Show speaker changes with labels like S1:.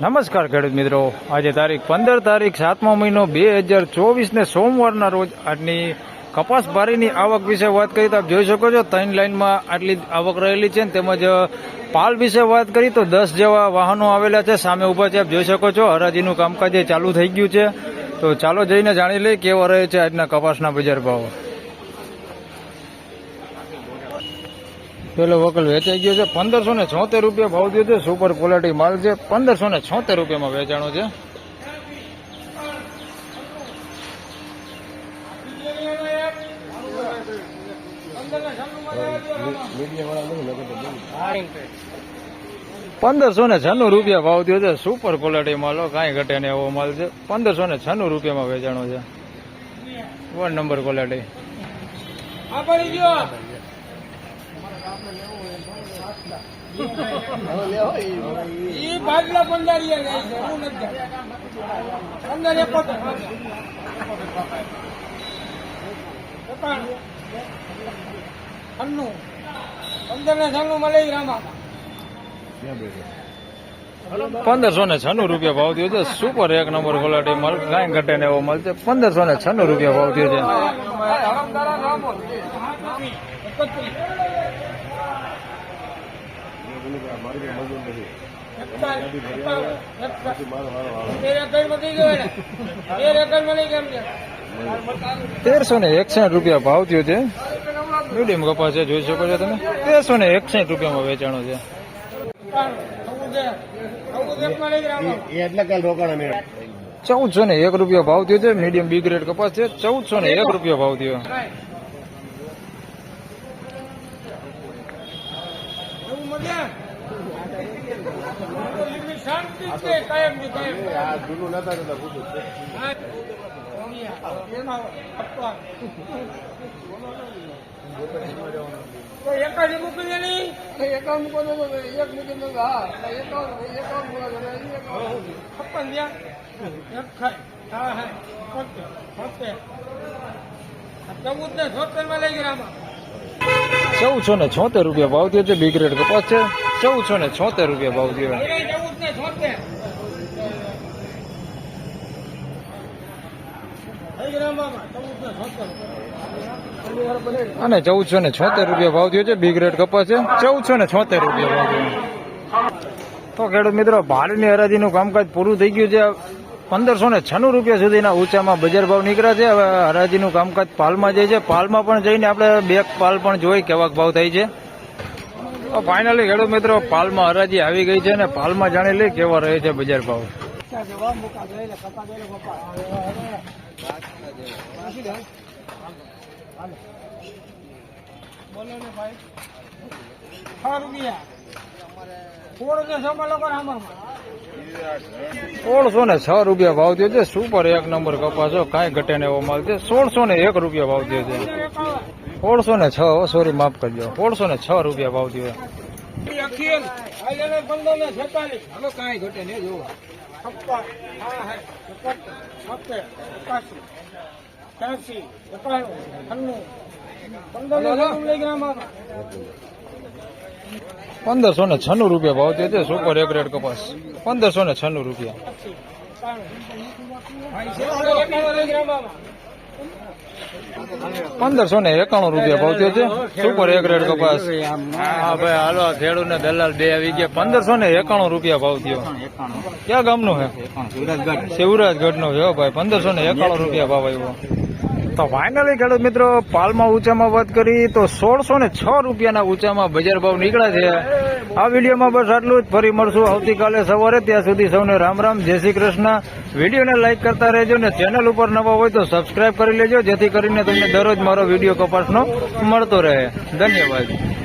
S1: નમસ્કાર ખેડૂત મિત્રો. આજે તારીખ પંદર તારીખ સાતમો મહિનો બે હજાર ચોવીસને સોમવારના રોજ આજની કપાસ બારીની આવક વિશે વાત કરી તો આપ જોઈ શકો છો, ત્રણ લાઇનમાં આટલી આવક રહેલી છે તેમજ પાલ વિશે વાત કરી તો દસ જેવા વાહનો આવેલા છે, સામે ઊભા છે, આપ જોઈ શકો છો, હરાજીનું કામકાજ ચાલુ થઈ ગયું છે. તો ચાલો જઈને જાણી લઈએ કેવા રહે છે આજના કપાસના બજાર ભાવ. પેલો વકલ વેચાઈ ગયો છે. પંદરસો ને છોતેર રૂપિયા ભાવ થયો છે. સુપર ક્વોલિટી માલ છે. પંદરસો ને છોતેર રૂપિયામાં વેચાણો છે. પંદરસો ને છન્નું રૂપિયા ભાવ થયો છે. સુપર ક્વોલિટી માલ કાંઈ ઘટે ને એવો માલ છે. પંદરસો ને છન્નું રૂપિયામાં વેચાણો છે. વન નંબર ક્વોલિટી
S2: ઈ નથી પંદર ને છન્નું મળે રામા
S1: પંદરસો ને છન્નું રૂપિયા ભાવ થયો છે સુપર એક નંબર ક્વોલિટી કાંઈ ઘટે ને એવો મળશે પંદરસો ને છન્નું રૂપિયા ભાવ થયો છે તેરસો ને એકસઠ રૂપિયા ભાવ થયો છે. મીડિયમ કપાસ છે, જોઈ શકો છો તમે. તેરસો ને એકસઠ રૂપિયામાં વેચાણો છે. ચૌદસો ને એક રૂપિયા ભાવ થયો છે. મીડિયમ બી ગ્રેડ કપાસ છે. ચૌદસો ને એક રૂપિયા ભાવ થયો.
S2: મજા. શાંતિ છે કાયમ. ની કાયમ
S3: જૂનું નતા
S2: એમાં આપવા. તો એકાદી મૂકી દે નહીં એકાઉન્ટ મૂકો દો એક મૂકી દો હા એકાઉન્ટ એકાઉન્ટ મૂકો દો છપ્પન એક ખાય. હા હા. ઓકે ઓકે ચૌદ ને છોતેરમાં લઈ ગયા આમાં.
S1: ચૌદસો ને છોતેર રૂપિયા ભાવ થયો છે બી ગ્રેડ કપાસ છે. ચૌદસો ને છોતેર રૂપિયા ભાવ થયો. અને ચૌદસો ને છોતેર રૂપિયા ભાવ થયો છે બી ગ્રેડ કપાસ છે. ચૌદસો ને છોતેર રૂપિયા ભાવ થયો. તો ખેડૂત મિત્રો, ભાડની હરાજીનું કામકાજ પૂરું થઈ ગયું છે. પંદરસો ને છન્નું રૂપિયા સુધીના ઊંચામાં બજાર ભાવ નીકળ્યા છે. હવે હરાજીનું કામકાજ પાલમાં જાય છે. પાલમાં પણ જઈને આપણે બે પાલ પણ જોઈ કેવાક ભાવ થાય છે. ફાઇનલી ખેડૂત મિત્રો, પાલમાં હરાજી આવી ગઈ છે અને પાલમાં જાણી લઈ કેવા રહે છે બજાર ભાવ.
S2: બોલો
S1: સોળસો ને છ રૂપિયા ભાવ થયો છે. સુપર એક નંબર કપાસો કાંઈ ઘટે ને એવો માલ છે. સોળસો ને એક રૂપિયા ભાવ થયો છે. સોળસો ને છ સોરી માફ કરજો. સોળસો ને છ રૂપિયા ભાવ થયો
S2: ત્યાસી એકાણું પંદર ને છન્નું લઈ ગયા આમાં
S1: પંદરસો ને છન્નું રૂપિયા ભાવ થયો છે સુપર એક રેડ કપાસ. પંદરસો ને છન્નું રૂપિયા. પંદરસો ને એકાણું રૂપિયા ભાવ થયો છે સુપર એક રેડ કપાસ. હા ભાઈ હાલો ખેડૂત ને દલાલ બે આવી ગયા. પંદરસો ને એકાણું રૂપિયા ભાવ થયો ક્યાં ગામનું હે? શિવરાજગઢ નો છે ભાઈ. પંદરસો ને એકાણું રૂપિયા ભાવ આવ્યો. તો ફાઇનલી ખેડૂત મિત્રો, પાલમાં ઊંચામાં વાત કરી, તો સોળસો ને છ રૂપિયાના ઊંચામાં બજાર ભાવ નીકળ્યા છે. આ વિડીયોમાં બસ આટલું જ. ફરી મળશું આવતીકાલે સવારે. ત્યાં સુધી સૌને રામ રામ. જય શ્રી કૃષ્ણ. વિડીયોને લાઇક કરતા રહેજો ને ચેનલ ઉપર નવા હોય તો સબસ્ક્રાઇબ કરી લેજો, જેથી કરીને તમને દરરોજ મારો વીડિયો કપાસનો મળતો રહે. ધન્યવાદ.